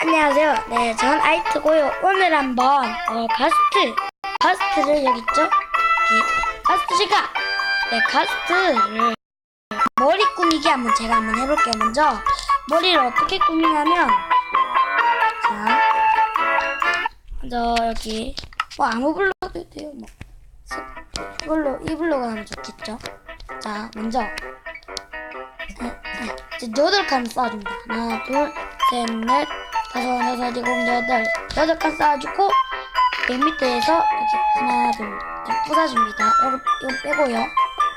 안녕하세요. 네, 전 아이트고요. 오늘 한번 어, 가스트, 가스트를 여기 있죠? 가스트 시간. 네, 가스트를 머리 꾸미기 한번 제가 한번 해볼게요. 먼저 머리를 어떻게 꾸미냐면 자, 먼저 여기 뭐 아무 블록도 돼요. 뭐 이걸로 이 블록을 하면 좋겠죠? 자, 먼저 네, 네. 이제 여덟 칸 쌓아줍니다. 하나, 둘, 셋, 넷, 다섯, 여섯, 일곱, 여덟. 여덟 칸 쌓아주고, 맨 밑에서 이렇게 하나, 둘, 이렇게 부숴줍니다. 이거, 이거 빼고요.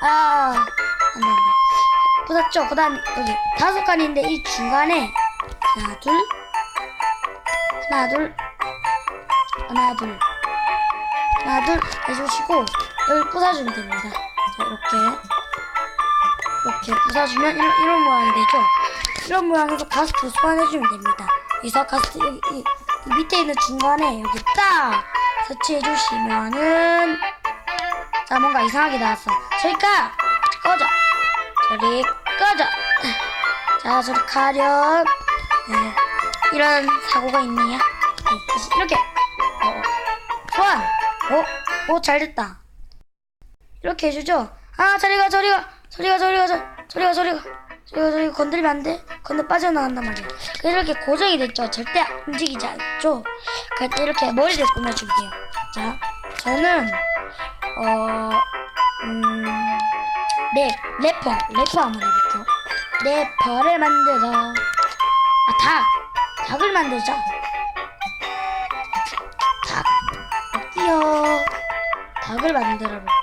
아, 안 돼, 안 돼. 부쉈죠? 그 다음에 여기 다섯 칸인데 이 중간에 하나, 둘, 하나, 둘, 하나, 둘, 하나, 둘 해주시고, 여기 부숴주면 됩니다. 자, 이렇게. 이렇게 부숴주면 이런, 이런 모양이 되죠. 이런 모양에서 가스트 소환해주면 됩니다. 가스트 여기 이, 이 밑에 있는 중간에 여기 딱 설치해 주시면은 자 뭔가 이상하게 나왔어. 저리가 꺼져. 저리 꺼져. 자 저리 가렴. 네, 이런 사고가 있네요. 네, 이렇게 어, 소환. 오, 오 잘 됐다. 이렇게 해주죠. 아 저리가 저리가 저리가 저리가 저- 저리가 저리가 저리가 저리가 건드리면 안 돼. 건너 빠져나간단 말이야. 이렇게 고정이 됐죠. 절대 움직이지 않죠. 그럴 때 이렇게 머리를 꾸며줄게요. 자, 저는 어, 음, 랩, 래퍼, 래퍼 한번 해볼게요. 래퍼를 만들어. 아, 닭, 닭을 만들자. 닭, 볼게요. 닭을 만들어 볼게요.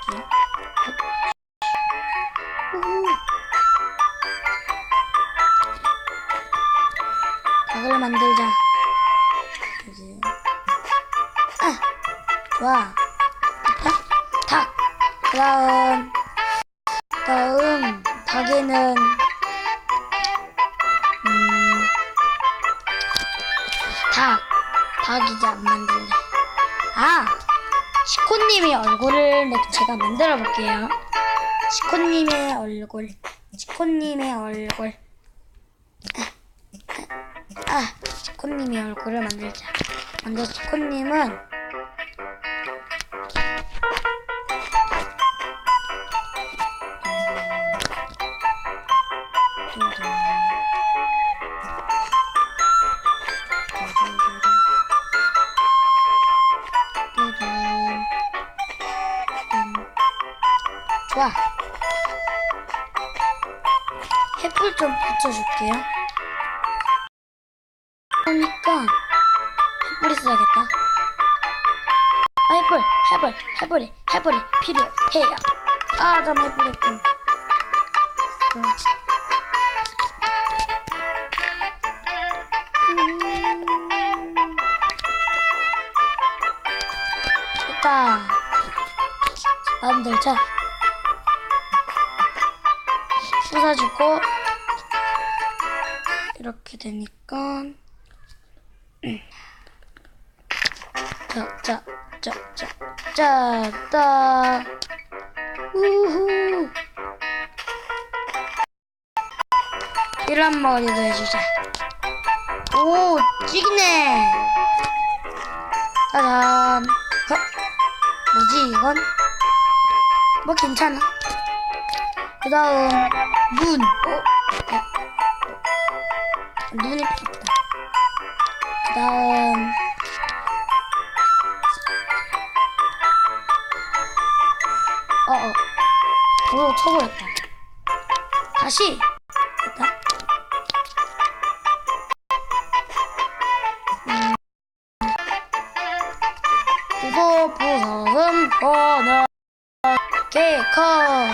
닭을 만들자. 이제 아 좋아. 닭, 닭. 그다음 다음 닭에는 음, 닭 닭이자 안 만들래. 아 시코님의 얼굴을 내- 제가 만들어 볼게요. 시코님의 얼굴, 시코님의 얼굴. 아, 시코님의 얼굴을 만들자. 먼저 시코님은 좋아. 햇불 좀 붙여줄게요. 그러니까 햇불이 써야겠다. 아 햇불, 햇불, 햇불이, 햇불이 필요해요. 아, 좀. 그렇지. 음. 됐다. 만들자. 쏟아주고 이렇게 되니까 자 자 자 자 자 따 우후 이런 머리도 해주자 오 찍네 짜잔 어? 뭐지 이건 뭐 괜찮아 그 다음 눈 어? 어? 쳐버렸다. 다시. 됐다. 음. 구도 부서슴 번호 개커.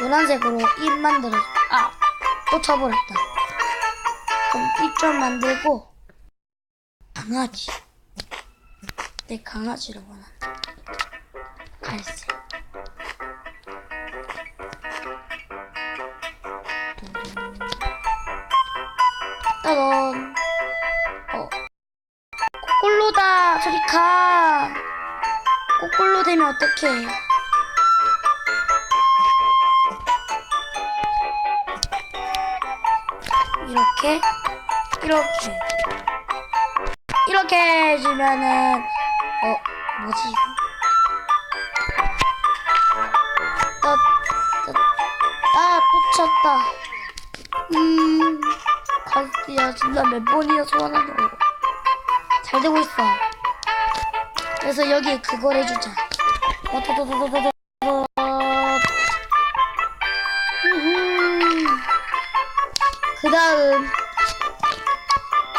노란색으로 입 만들어 아또 쳐버렸다. 그럼 입 좀 만들고 강아지. 내 강아지를 원한다. 갈색 따던 어. 거꾸로다. 저리 가. 거꾸로 되면 어떡해. 이렇게? 이렇게. 이렇게 해주면은 어 뭐지? 이거 나, 나, 아 놓쳤다. 음 가스야 진짜 몇 번이나 소환하냐고 잘 되고 있어. 그래서 여기에 그걸 해주자. 어떠더더더더더. 그 다음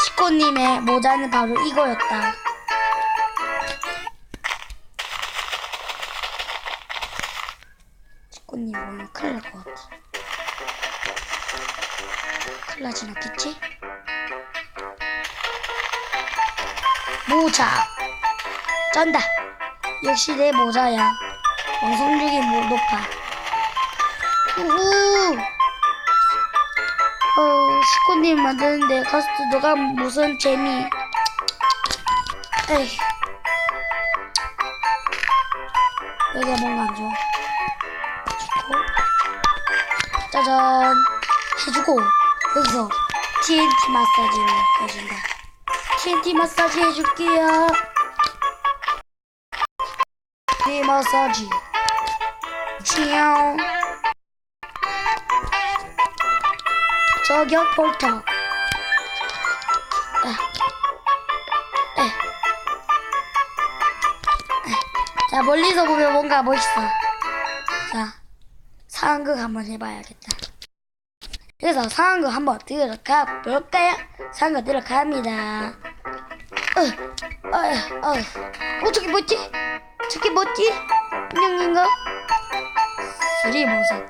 치코님의 모자는 바로 이거였다. 치코님 오늘 큰일 날 것 같아. 큰일 나진 않겠지? 모자 쩐다. 역시 내 모자야. 완성력이 뭐 높아. 우후. 어, 식구님 만드는데 가스트 너가 무슨 재미? 에이. 여기가 뭔가 안 좋아. 짜잔. 해주고, 여기서 TNT 마사지를 해준다. TNT 마사지 해줄게요. TNT 마사지. 쥐용. 저격 폴터. 에. 에. 에. 자, 멀리서 보면 뭔가 멋있어. 자, 상황극 한번 해봐야겠다. 그래서 상황극 한번 들어가 볼까요? 상황극 들어갑니다. 어, 어, 어, 어떻게 뭐지? 저게 뭐지? 인형인가? 쓰리 모습.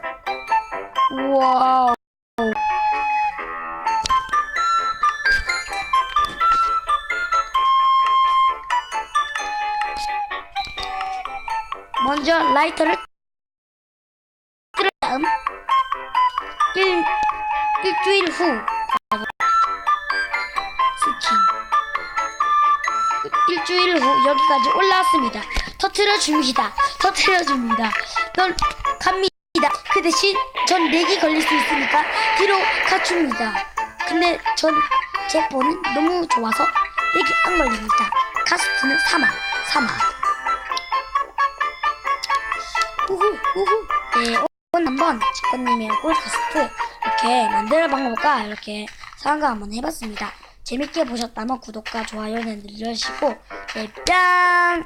우와. 먼저 라이터를 다음 일, 일주일 후. 스킨. 일주일 후 여기까지 올라왔습니다. 터트려 줍니다. 터트려 줍니다. 넌 갑니다. 그 대신 전 렉이 걸릴 수 있으니까 뒤로 갖춥니다. 근데 전제 폰은 너무 좋아서 렉이 안 걸립니다. 카스트는 사망 사망 우후 우후. 네 오늘 한번 직권님의 꿀카스트 이렇게 만들어 방법과 이렇게 상황을 한번 해봤습니다 재밌게 보셨다면 구독과 좋아요는 눌러주시고 네 뿅!